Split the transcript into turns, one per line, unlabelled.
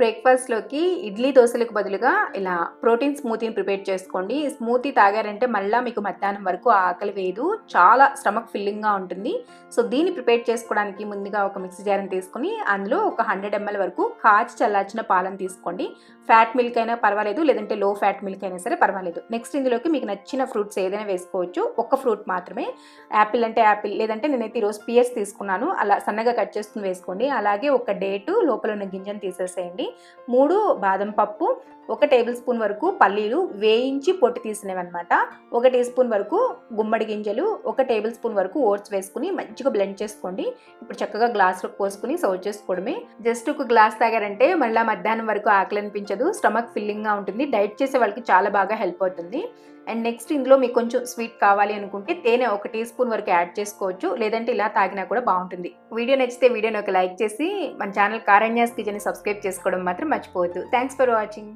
బ్రేక్ఫాస్ట్లోకి ఇడ్లీ దోశలకు బదులుగా ఇలా ప్రోటీన్ స్మూతీని ప్రిపేర్ చేసుకోండి. స్మూతీ తాగారంటే మళ్ళీ మీకు మధ్యాహ్నం వరకు ఆకలి వేయదు. చాలా స్టమక్ ఫిల్లింగ్గా ఉంటుంది. సో దీన్ని ప్రిపేర్ చేసుకోవడానికి ముందుగా ఒక మిక్సీ జార్ని తీసుకొని అందులో ఒక హండ్రెడ్ ఎంఎల్ వరకు కాచి చల్లార్చిన పాలను తీసుకోండి. ఫ్యాట్ మిల్క్ అయినా పర్వాలేదు లేదంటే లో ఫ్యాట్ మిల్క్ అయినా సరే పర్వాలేదు. నెక్స్ట్ ఇందులోకి మీకు నచ్చిన ఫ్రూట్స్ ఏదైనా వేసుకోవచ్చు. ఒక్క ఫ్రూట్ మాత్రమే. యాపిల్ అంటే యాపిల్ లేదంటే నేనైతే ఈరోజు పియర్స్ తీసుకున్నాను. అలా సన్నగా కట్ చేసుకుని వేసుకోండి. అలాగే ఒక డేటు లోపల ఉన్న గింజను తీసేసేయండి. మూడు బాదం పప్పు ఒక టేబుల్ స్పూన్ వరకు పల్లీలు వేయించి పొట్టు తీసినవి అనమాట ఒక టీ స్పూన్ వరకు గుమ్మడి గింజలు ఒక టేబుల్ స్పూన్ వరకు ఓట్స్ వేసుకుని మంచిగా బ్లెండ్ చేసుకోండి. ఇప్పుడు చక్కగా గ్లాస్లో పోసుకుని సర్వ్ చేసుకోవడమే. జస్ట్ ఒక గ్లాస్ తాగారంటే మళ్ళీ మధ్యాహ్నం వరకు ఆకలి అనిపించదు స్టమక్ ఫిల్లింగ్గా ఉంటుంది. డైట్ చేసే వాళ్ళకి చాలా బాగా హెల్ప్ అవుతుంది. అండ్ నెక్స్ట్ ఇందులో మీకు కొంచెం స్వీట్ కావాలి అనుకుంటే తేనె ఒక టీ స్పూన్ వరకు యాడ్ చేసుకోవచ్చు. లేదంటే ఇలా తాగినా కూడా బాగుంటుంది. వీడియో నచ్చితే వీడియోని ఒక లైక్ చేసి మన ఛానల్ కారణ్యాస్ కిచెన్ సబ్స్క్రైబ్ చేసుకోవడం మాత్రం మర్చిపోవద్దు. Thanks for watching